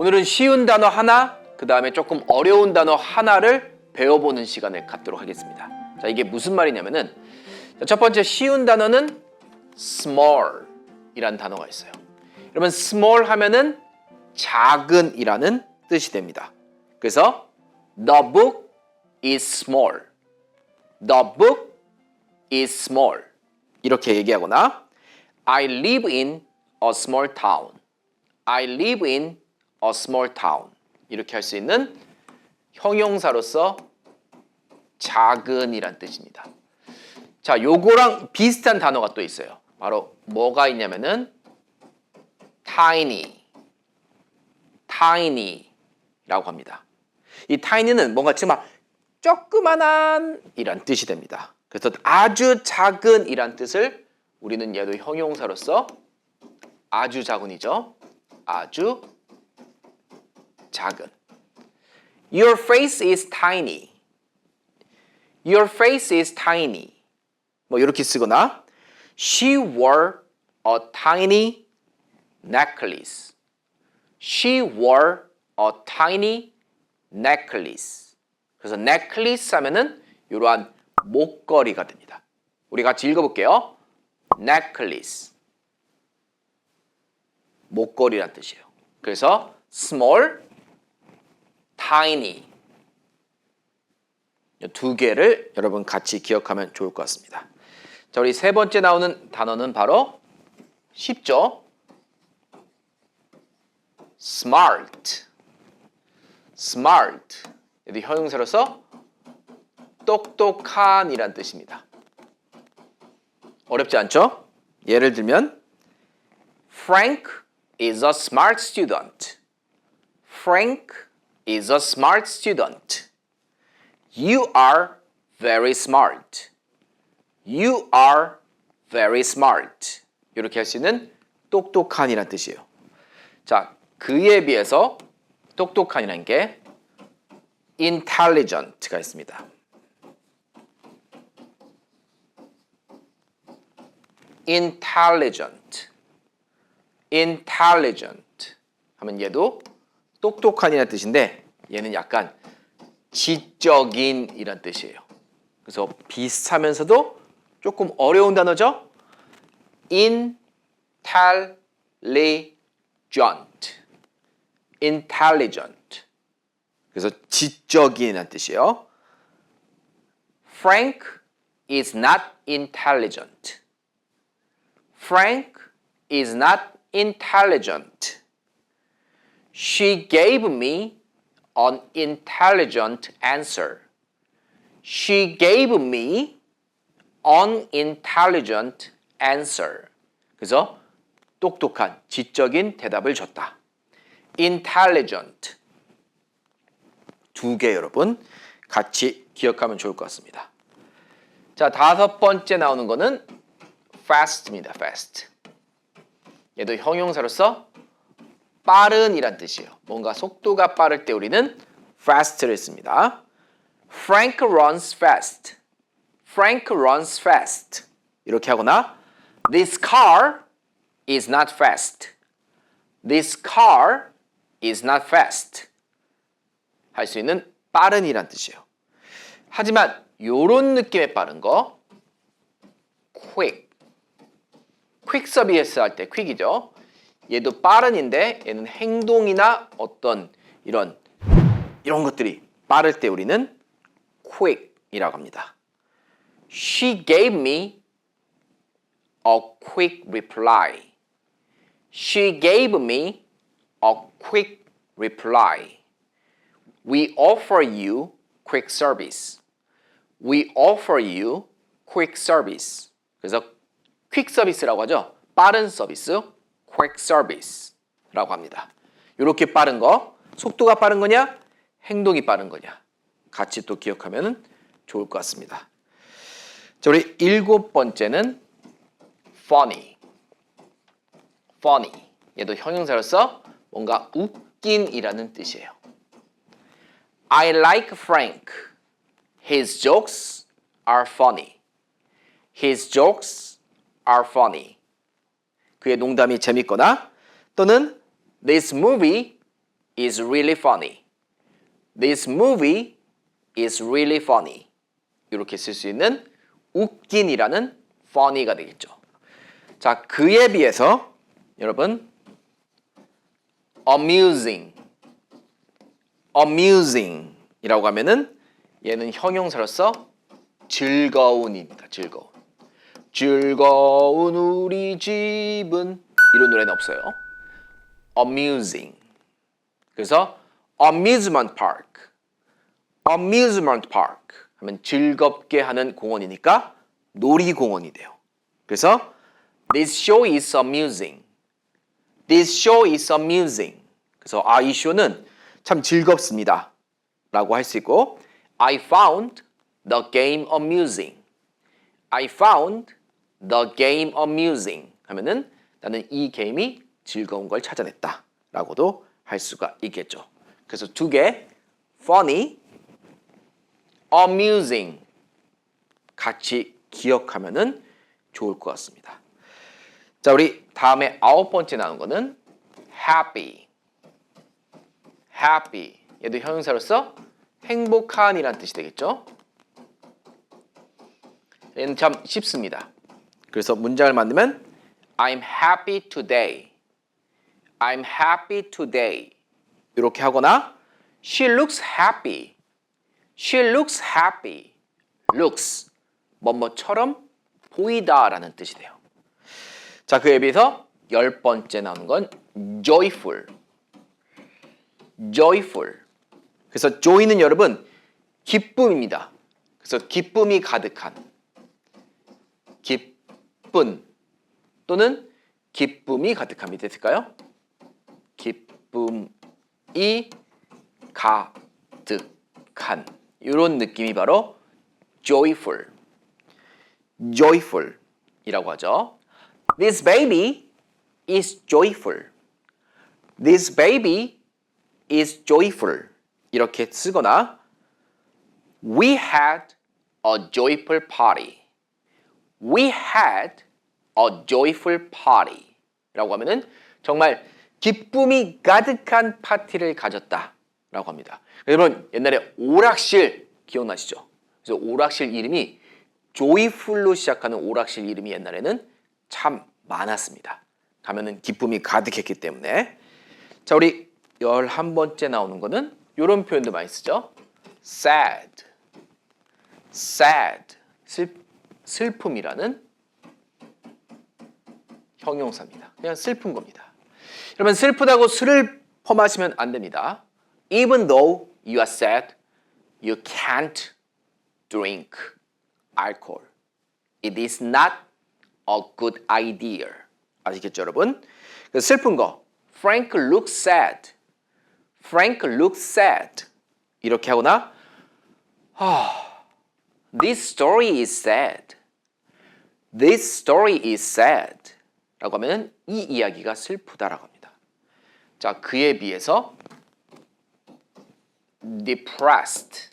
오늘은 쉬운 단어 하나, 그 다음에 조금 어려운 단어 하나를 배워보는 시간을 갖도록 하겠습니다. 자, 이게 무슨 말이냐면은 자, 첫 번째 쉬운 단어는 small 이라는 단어가 있어요. 여러분 small 하면은 작은이라는 뜻이 됩니다. 그래서 the book is small. The book is small. 이렇게 얘기하거나 I live in a small town. I live in a small town. 이렇게 할 수 있는 형용사로서 작은이란 뜻입니다. 자, 요거랑 비슷한 단어가 또 있어요. 바로 뭐가 있냐면은 tiny, tiny라고 합니다. 이 tiny는 뭔가 막 조그만한 이란 뜻이 됩니다. 그래서 아주 작은 이란 뜻을 우리는 얘도 형용사로서 아주 작은이죠. 아주 작은. Your face is tiny. Your face is tiny. 뭐 이렇게 쓰거나 She wore a tiny necklace. She wore a tiny necklace. 그래서 necklace 하면은 이러한 목걸이가 됩니다. 우리 같이 읽어볼게요. necklace. 목걸이란 뜻이에요. 그래서 small, tiny. 이두 개를 여러분 같이 기억하면 좋을 것 같습니다. 자, 우리 세 번째 나오는 단어는 바로 쉽죠? smart. smart. 여기 형용사로서 똑똑한이란 뜻입니다. 어렵지 않죠? 예를 들면 Frank is a smart student. Frank is a smart student. You are very smart. You are very smart. 이렇게 할 수 있는 똑똑한이란 뜻이에요. 자, 그에 비해서 똑똑한이라는 게 intelligent가 있습니다. intelligent, intelligent 하면 얘도 똑똑한이라는 뜻인데 얘는 약간 지적인 이란 뜻이에요. 그래서 비슷하면서도 조금 어려운 단어죠. intelligent, intelligent. 그래서 지적인이라는 뜻이에요. Frank is not intelligent. Frank is not intelligent. She gave me an intelligent answer. She gave me an intelligent answer. 그래서 똑똑한 지적인 대답을 줬다. intelligent. 두 개 여러분 같이 기억하면 좋을 것 같습니다. 자, 다섯 번째 나오는 거는 fast입니다. fast. 얘도 형용사로서 빠른이란 뜻이에요. 뭔가 속도가 빠를 때 우리는 fast를 씁니다. Frank runs fast. Frank runs fast. 이렇게 하거나 This car is not fast. This car is not fast. 할 수 있는 빠른이란 뜻이에요. 하지만 요런 느낌의 빠른 거 quick. 퀵 서비스 할때 퀵이죠. 얘도 빠른인데 얘는 행동이나 어떤 이런 이런 것들이 빠를 때 우리는 quick이라고 합니다. She gave me a quick reply. She gave me a quick reply. We offer you quick service. We offer you quick service. 그래서 퀵 서비스라고 하죠. 빠른 서비스, quick service라고 합니다. 이렇게 빠른 거, 속도가 빠른 거냐, 행동이 빠른 거냐, 같이 또 기억하면 좋을 것 같습니다. 자, 우리 일곱 번째는 funny. funny. 얘도 형용사로서 뭔가 웃긴이라는 뜻이에요. I like Frank. His jokes are funny. His jokes are funny. 그의 농담이 재밌거나 또는 This movie is really funny. This movie is really funny. 이렇게 쓸 수 있는 웃긴이라는 funny가 되겠죠. 자, 그에 비해서 여러분 amusing amusing이라고 하면은 얘는 형용사로서 즐거운입니다. 즐거운. 즐거운 우리 집은 이런 노래는 없어요. amusing. 그래서 amusement park. amusement park 하면 즐겁게 하는 공원이니까 놀이공원이 돼요. 그래서 this show is amusing. This show is amusing. 그래서 아 이 쇼는 참 즐겁습니다. 라고 할 수 있고 I found the game amusing. I found the game amusing 하면은 나는 이 게임이 즐거운 걸 찾아냈다 라고도 할 수가 있겠죠. 그래서 두 개 funny, amusing 같이 기억하면은 좋을 것 같습니다. 자, 우리 다음에 아홉 번째 나온 거는 happy. happy. 얘도 형용사로서 행복한이란 뜻이 되겠죠? 얘는 참 쉽습니다. 그래서 문장을 만들면 I'm happy today. I'm happy today. 이렇게 하거나 She looks happy. She looks happy. looks 뭐뭐처럼 보이다라는 뜻이 돼요. 자, 그에 비해서 열 번째 나오는 건 joyful. joyful. 그래서 joy는 여러분 기쁨입니다. 그래서 기쁨이 가득한 기 쁨 또는 기쁨이 가득함이 됐을까요? 기쁨이 가득한 이런 느낌이 바로 joyful. joyful이라고 하죠. This baby is joyful. This baby is joyful. 이렇게 쓰거나 We had a joyful party. We had a joyful party. 라고 하면은 정말 기쁨이 가득한 파티를 가졌다. 라고 합니다. 여러분, 옛날에 오락실 기억나시죠? 그래서 오락실 이름이 joyful로 시작하는 오락실 이름이 옛날에는 참 많았습니다. 가면은 기쁨이 가득했기 때문에. 자, 우리 열한 번째 나오는 거는 이런 표현도 많이 쓰죠. sad. sad. 슬, 슬픔이라는 형용사입니다. 그냥 슬픈 겁니다. 여러분 슬프다고 술을 퍼마시면 안 됩니다. Even though you are sad, you can't drink alcohol. It is not a good idea. 아시겠죠, 여러분? 그 슬픈 거. Frank looks sad. Frank looks sad. 이렇게 하거나 아, This story is sad. This story is sad. 라고 하면 이 이야기가 슬프다라고 합니다. 자, 그에 비해서 depressed,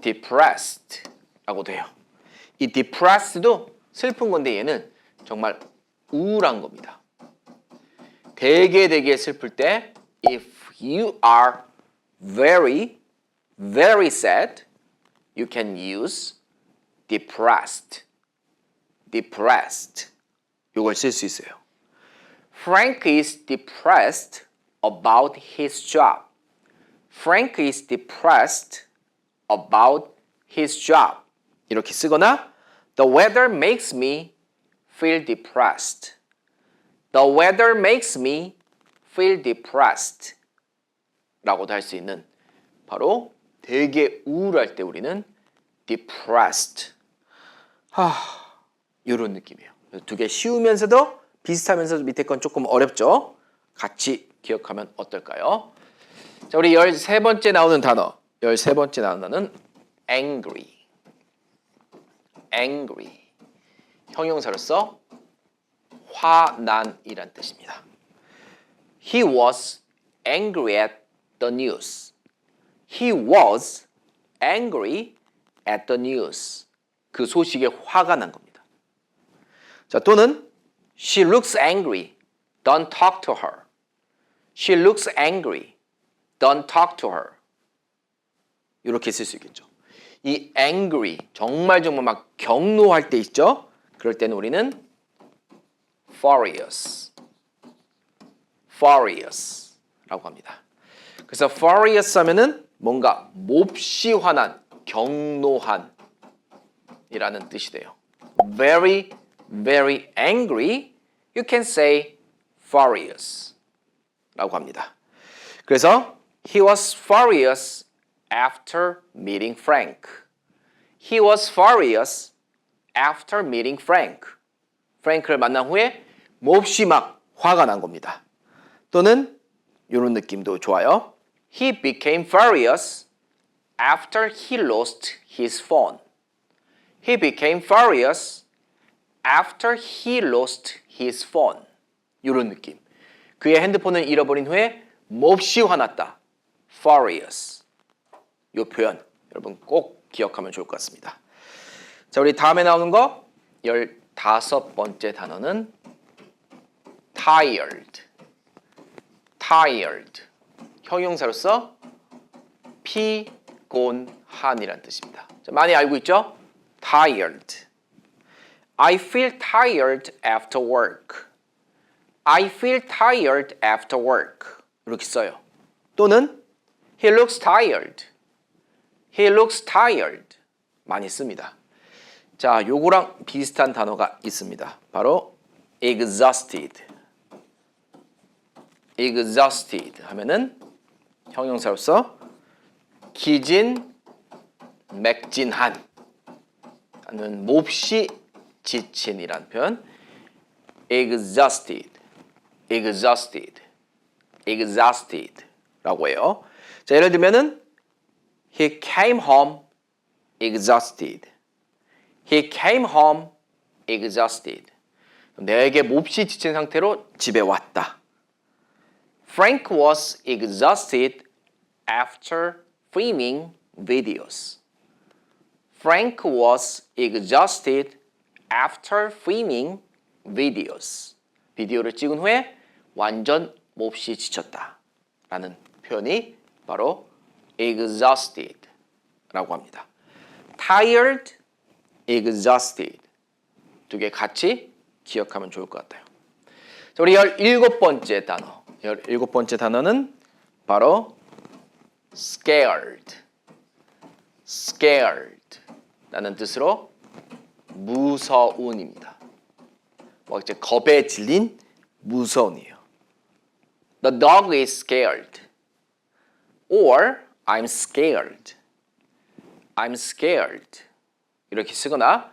depressed 라고 돼요. 이 depressed도 슬픈 건데 얘는 정말 우울한 겁니다. 되게 되게 슬플 때 if you are very very sad you can use depressed depressed 이걸 쓸 수 있어요. Frank is depressed about his job. Frank is depressed about his job. 이렇게 쓰거나 The weather makes me feel depressed. The weather makes me feel depressed. 라고도 할 수 있는 바로 되게 우울할 때 우리는 depressed. 하, 이런 느낌이에요. 두 개 쉬우면서도 비슷하면서 밑에 건 조금 어렵죠? 같이 기억하면 어떨까요? 자, 우리 13번째 나오는 단어. 13번째 나오는 단어는 angry. angry. 형용사로서 화난이란 뜻입니다. He was angry at the news. He was angry at the news. 그 소식에 화가 난 겁니다. 자, 또는 She looks angry. Don't talk to her. She looks angry. Don't talk to her. 이렇게 쓸 수 있겠죠. 이 angry 정말 정말 막 경노할 때 있죠. 그럴 때는 우리는 furious, furious라고 합니다. 그래서 furious 하면은 뭔가 몹시 화난, 경노한 이라는 뜻이 돼요. Very, very angry. You can say furious 라고 합니다. 그래서 he was furious after meeting Frank. He was furious after meeting Frank. 프랭크를 만난 후에 몹시 막 화가 난 겁니다. 또는 이런 느낌도 좋아요. He became furious after he lost his phone. He became furious after he lost his phone. 이런 느낌. 그의 핸드폰을 잃어버린 후에 몹시 화났다. furious. 이 표현 여러분 꼭 기억하면 좋을 것 같습니다. 자, 우리 다음에 나오는 거 열다섯 번째 단어는 tired. tired. 형용사로서 피곤한이란 뜻입니다. 자, 많이 알고 있죠? tired. I feel tired after work. I feel tired after work. 이렇게 써요. 또는 he looks tired. He looks tired. 많이 씁니다. 자, 요거랑 비슷한 단어가 있습니다. 바로 exhausted. exhausted 하면은 형용사로서 기진, 맥진한 하는 몹시 지친이란 표현 exhausted, exhausted, exhausted라고 해요. 자, 예를 들면은 he came home exhausted. He came home exhausted. 내게 몹시 지친 상태로 집에 왔다. Frank was exhausted after filming videos. Frank was exhausted after filming videos. 비디오를 찍은 후에 완전 몹시 지쳤다. 라는 표현이 바로 exhausted 라고 합니다. tired, exhausted 두 개 같이 기억하면 좋을 것 같아요. 자, 우리 17번째 단어. 17번째 단어는 바로 scared. scared 라는 뜻으로 무서운입니다. 뭐 이제 겁에 질린 무서운이에요. The dog is scared. or I'm scared. I'm scared. 이렇게 쓰거나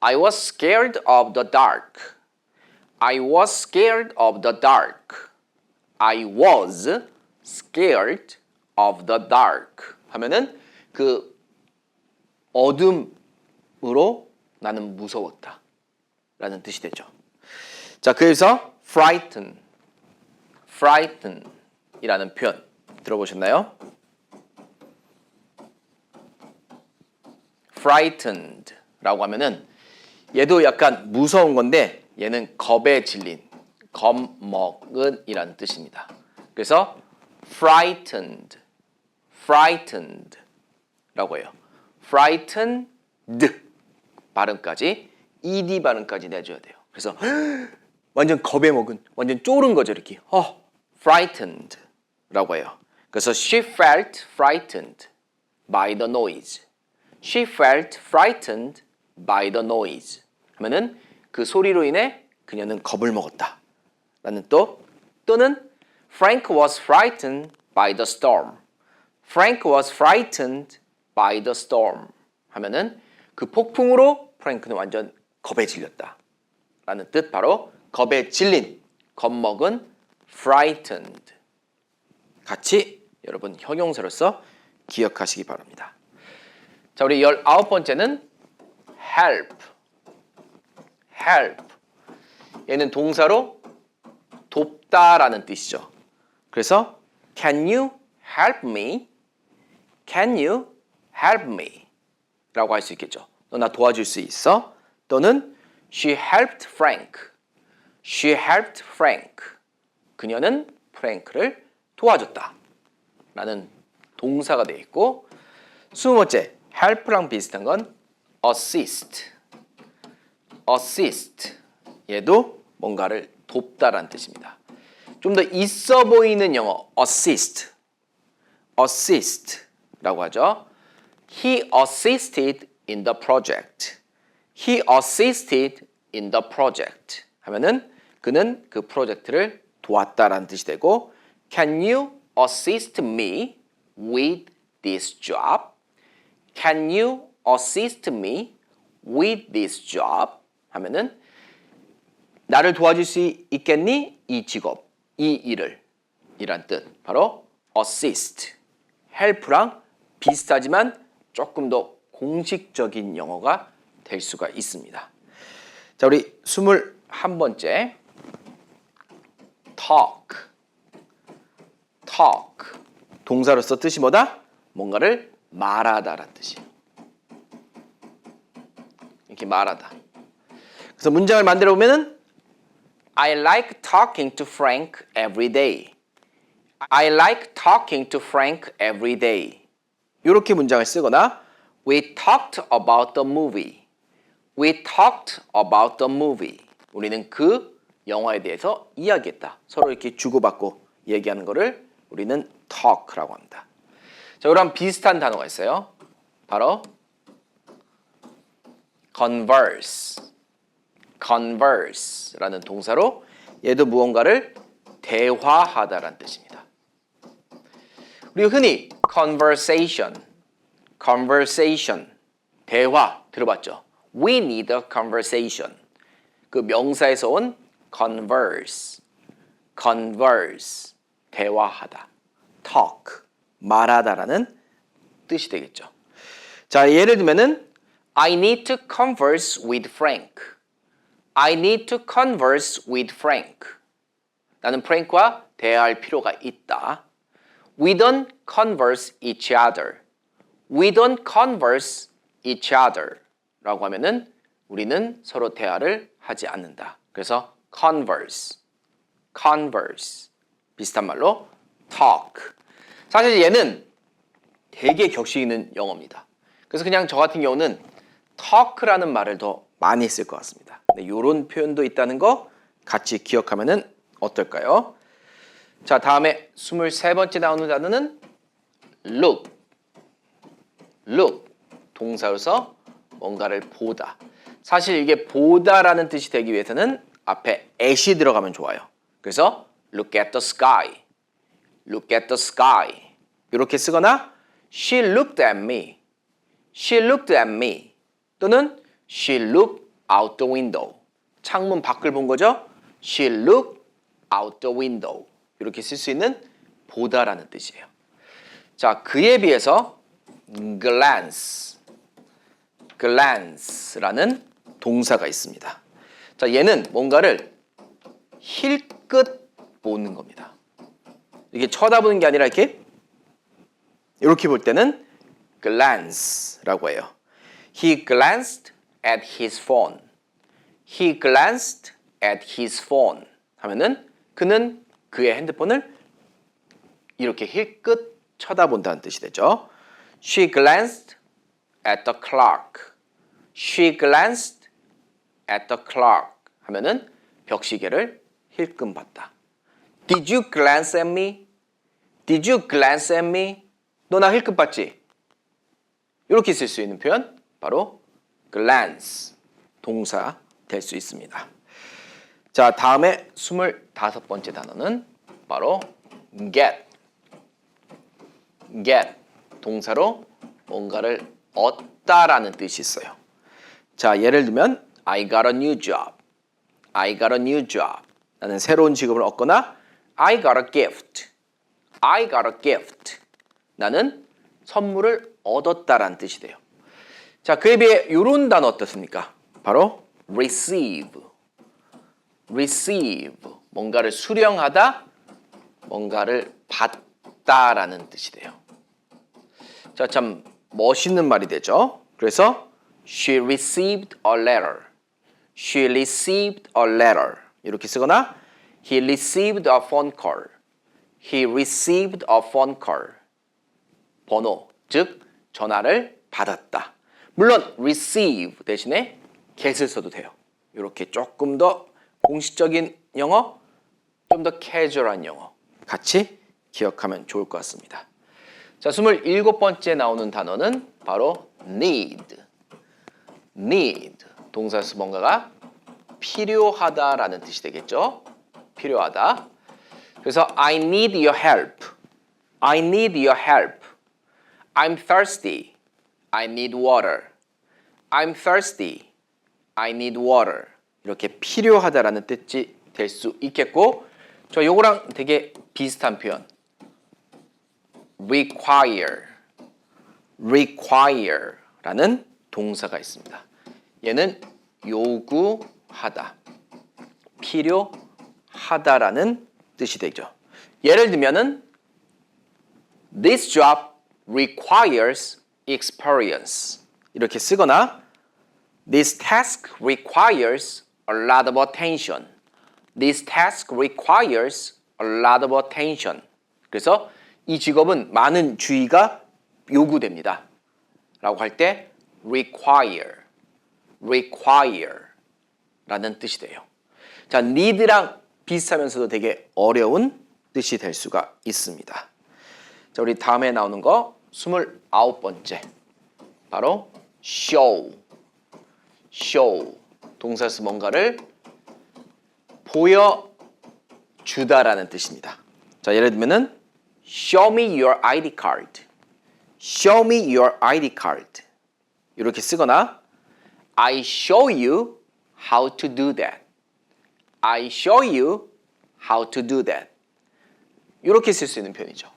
I was scared of the dark. I was scared of the dark. I was scared of the dark. 하면은 그 어둠으로 나는 무서웠다. 라는 뜻이 되죠. 자, 그래서 frighten, frighten 이라는 표현 들어보셨나요? frightened 라고 하면은 얘도 약간 무서운 건데 얘는 겁에 질린, 겁먹은 이라는 뜻입니다. 그래서 frightened, frightened 라고 해요. frightened 발음까지 ed 발음까지 내줘야 돼요. 그래서 완전 겁에 먹은, 완전 쫄은 거죠 이렇게. 어, frightened 라고 해요. 그래서 she felt frightened by the noise. She felt frightened by the noise. 하면은 그 소리로 인해 그녀는 겁을 먹었다. 라는 또 또는 Frank was frightened by the storm. Frank was frightened by the storm. 하면은 그 폭풍으로 프랭크는 완전 겁에 질렸다. 라는 뜻 바로 겁에 질린, 겁먹은 frightened. 같이 여러분 형용사로서 기억하시기 바랍니다. 자, 우리 열아홉 번째는 help. help. 얘는 동사로 돕다라는 뜻이죠. 그래서 can you help me? can you help me? 라고 할 수 있겠죠. 너 나 도와줄 수 있어? 또는 she helped Frank. she helped Frank. 그녀는 프랭크를 도와줬다. 라는 동사가 되어 있고 스무 번째 help랑 비슷한 건 assist. assist. 얘도 뭔가를 돕다라는 뜻입니다. 좀 더 있어 보이는 영어 assist. assist라고 하죠. He assisted in the project. He assisted in the project. 하면은 그는 그 프로젝트를 도왔다라는 뜻이 되고 Can you assist me with this job? Can you assist me with this job? 하면은 나를 도와줄 수 있겠니? 이 직업, 이 일을 이란 뜻. 바로 assist. help랑 비슷하지만 조금 더 공식적인 영어가 될 수가 있습니다. 자, 우리 21번째 talk. talk. 동사로서 뜻이 뭐다? 뭔가를 말하다라는 뜻이에요. 이렇게 말하다. 그래서 문장을 만들어 보면은 I like talking to Frank every day. I like talking to Frank every day. 이렇게 문장을 쓰거나 We talked about the movie. We talked about the movie. 우리는 그 영화에 대해서 이야기했다. 서로 이렇게 주고받고 얘기하는 거를 우리는 talk라고 합니다. 자, 그럼 비슷한 단어가 있어요. 바로 converse. converse라는 동사로 얘도 무언가를 대화하다라는 뜻입니다. 우리가 흔히 conversation, conversation, 대화 들어봤죠? We need a conversation. 그 명사에서 온 converse, converse, 대화하다, talk, 말하다라는 뜻이 되겠죠. 자, 예를 들면은 I need to converse with Frank. I need to converse with Frank. 나는 프랭크와 대화할 필요가 있다. We don't converse each other. We don't converse each other. 라고 하면은 우리는 서로 대화를 하지 않는다. 그래서 converse, converse. 비슷한 말로 talk. 사실 얘는 되게 격식 있는 영어입니다. 그래서 그냥 저 같은 경우는 talk라는 말을 더 많이 쓸 것 같습니다. 이런 표현도 있다는 거 같이 기억하면은 어떨까요? 자, 다음에 23번째 나오는 단어는 look. look. 동사로서 뭔가를 보다. 사실 이게 보다라는 뜻이 되기 위해서는 앞에 at이 들어가면 좋아요. 그래서 look at the sky. look at the sky. 이렇게 쓰거나 she looked at me. she looked at me. 또는 she looked out the window. 창문 밖을 본 거죠. she looked out the window. 이렇게 쓸 수 있는 보다라는 뜻이에요. 자, 그에 비해서 glance, glance라는 동사가 있습니다. 자, 얘는 뭔가를 힐끗 보는 겁니다. 이게 쳐다보는 게 아니라 이렇게 이렇게 볼 때는 glance라고 해요. He glanced at his phone. He glanced at his phone. 하면은 그는 그의 핸드폰을 이렇게 힐끗 쳐다본다는 뜻이 되죠. She glanced at the clock. She glanced at the clock. 하면은 벽시계를 힐끔 봤다. Did you glance at me? Did you glance at me? 너 나 힐끔 봤지? 이렇게 쓸 수 있는 표현 바로 glance 동사 될 수 있습니다. 자, 다음에 25번째 단어는 바로 get. Get 동사로 뭔가를 얻다라는 뜻이 있어요. 자, 예를 들면 I got a new job. I got a new job. 나는 새로운 직업을 얻거나 I got a gift. I got a gift. 나는 선물을 얻었다라는 뜻이 돼요. 자, 그에 비해 이런 단어 어떻습니까? 바로 receive. receive. 뭔가를 수령하다, 뭔가를 받다라는 뜻이 돼요. 자, 참 멋있는 말이 되죠. 그래서 she received a letter. She received a letter. 이렇게 쓰거나 he received a phone call. He received a phone call. 번호, 즉 전화를 받았다. 물론 receive 대신에 get을 써도 돼요. 이렇게 조금 더 공식적인 영어, 좀 더 캐주얼한 영어 같이 기억하면 좋을 것 같습니다. 자, 27번째 나오는 단어는 바로 need. need. 동사에서 뭔가가 필요하다라는 뜻이 되겠죠? 필요하다. 그래서 I need your help. I need your help. I'm thirsty. I need water. I'm thirsty. I need water. 이렇게 필요하다라는 뜻이 될 수 있겠고 저 요거랑 되게 비슷한 표현. Require. require라는 동사가 있습니다. 얘는 요구하다. 필요하다라는 뜻이 되죠. 예를 들면은 This job requires experience. 이렇게 쓰거나 This task requires a lot of attention. This task requires a lot of attention. 그래서 이 직업은 많은 주의가 요구됩니다. 라고 할 때 require, require 라는 뜻이 돼요. 자, need랑 비슷하면서도 되게 어려운 뜻이 될 수가 있습니다. 자, 우리 다음에 나오는 거 29번째. 바로 show. show. 동사에서 뭔가를 보여 주다라는 뜻입니다. 자, 예를 들면은 show me your ID card. show me your ID card. 이렇게 쓰거나 I show you how to do that. I show you how to do that. 이렇게 쓸 수 있는 표현이죠.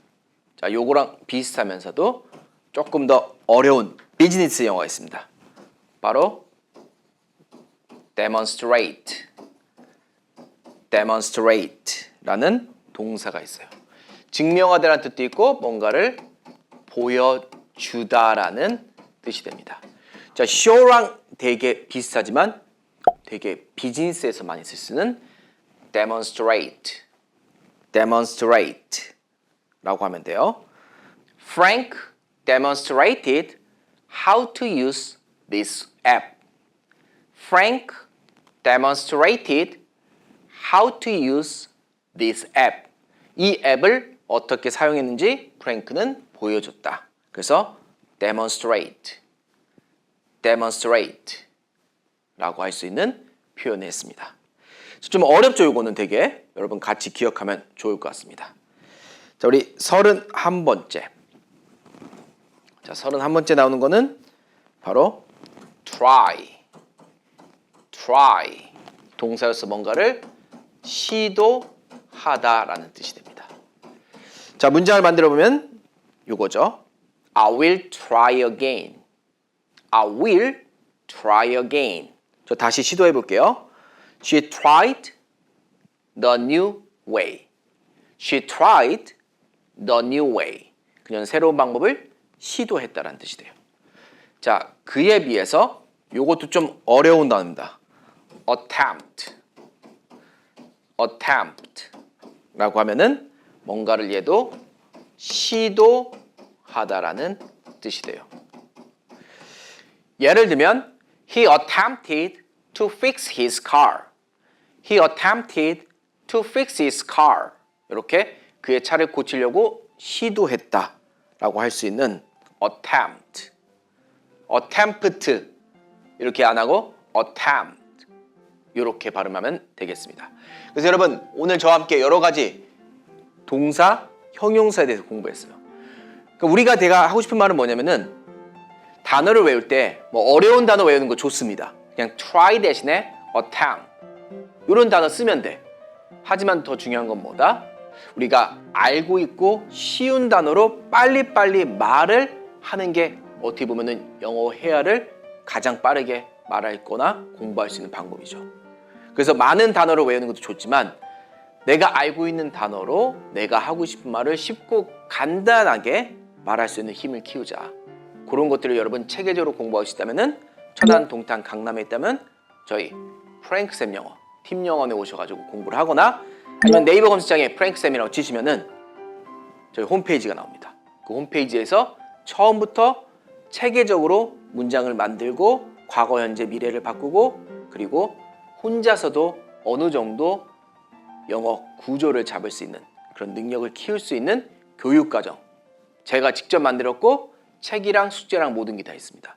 자, 요거랑 비슷하면서도 조금 더 어려운 비즈니스 영어가 있습니다. 바로 demonstrate, demonstrate라는 동사가 있어요. 증명하다라는 뜻도 있고 뭔가를 보여주다라는 뜻이 됩니다. 자, show랑 되게 비슷하지만 되게 비즈니스에서 많이 쓸 수는 demonstrate, demonstrate라고 하면 돼요. Frank demonstrated how to use this app. Frank demonstrated how to use this app. 이 앱을 어떻게 사용했는지 프랭크는 보여줬다. 그래서 demonstrate, demonstrate 라고 할 수 있는 표현을 했습니다. 좀 어렵죠, 이거는 되게. 여러분 같이 기억하면 좋을 것 같습니다. 자, 우리 31번째. 자, 31번째 나오는 거는 바로 try. try. 동사로서 뭔가를 시도하다라는 뜻이 됩니다. 자, 문장을 만들어 보면 요거죠. I will try again. I will try again. 저 다시 시도해 볼게요. She tried the new way. She tried the new way. 그녀는 새로운 방법을 시도했다라는 뜻이 돼요. 자, 그에 비해서 요것도 좀 어려운 단어입니다. attempt. attempt 라고 하면은 뭔가를 얘도 시도하다라는 뜻이 돼요. 예를 들면 he attempted to fix his car. He attempted to fix his car. 이렇게 그의 차를 고치려고 시도했다라고 할 수 있는 attempt. attempt 이렇게 안 하고 attempt 이렇게 발음하면 되겠습니다. 그래서 여러분 오늘 저와 함께 여러 가지 동사, 형용사에 대해서 공부했어요. 그러니까 우리가 내가 하고 싶은 말은 뭐냐면은 단어를 외울 때 뭐 어려운 단어 외우는 거 좋습니다. 그냥 try 대신에 attempt 이런 단어 쓰면 돼. 하지만 더 중요한 건 뭐다? 우리가 알고 있고 쉬운 단어로 빨리빨리 말을 하는 게 어떻게 보면은 영어 회화를 가장 빠르게 말할 거나 공부할 수 있는 방법이죠. 그래서 많은 단어를 외우는 것도 좋지만 내가 알고 있는 단어로 내가 하고 싶은 말을 쉽고 간단하게 말할 수 있는 힘을 키우자. 그런 것들을 여러분 체계적으로 공부할 수 있다면은 천안, 동탄, 강남에 있다면 저희 프랭크쌤 영어 팀 영어에 오셔가지고 공부를 하거나 아니면 네이버 검색창에 프랭크쌤이라고 치시면은 저희 홈페이지가 나옵니다. 그 홈페이지에서 처음부터 체계적으로 문장을 만들고 과거, 현재, 미래를 바꾸고 그리고 혼자서도 어느 정도 영어 구조를 잡을 수 있는 그런 능력을 키울 수 있는 교육 과정 제가 직접 만들었고 책이랑 숙제랑 모든 게 다 있습니다.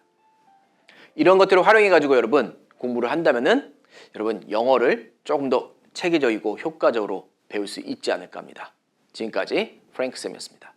이런 것들을 활용해 가지고 여러분 공부를 한다면은 여러분 영어를 조금 더 체계적이고 효과적으로 배울 수 있지 않을까 합니다. 지금까지 프랭크 쌤이었습니다.